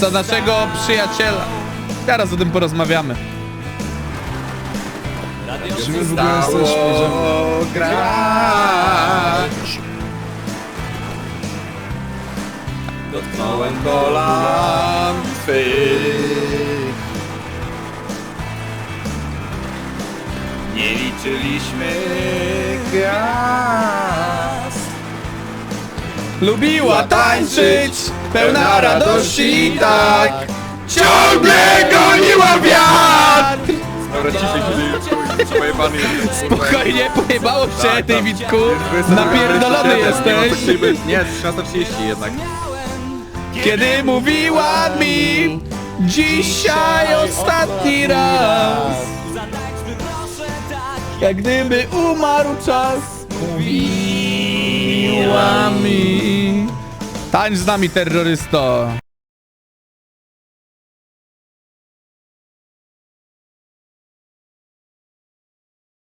za naszego przyjaciela. Teraz o tym porozmawiamy. Czy my w ogóle jesteśmy, że... grać. Dotknąłem kolan twych. Nie liczyliśmy Lubiła tańczyć, pełna radości i tak Ciągle goniła wiatr! Dobra, ciszej, ciszej, pojebany jest. Spokojnie, pojebało się, Davidku. Napierdolony jesteś. Nie, 13.30 jednak. Kiedy mówiła mi dzisiaj ostatni raz Jak gdyby umarł czas Mówiła Tańcz z nami terrorysto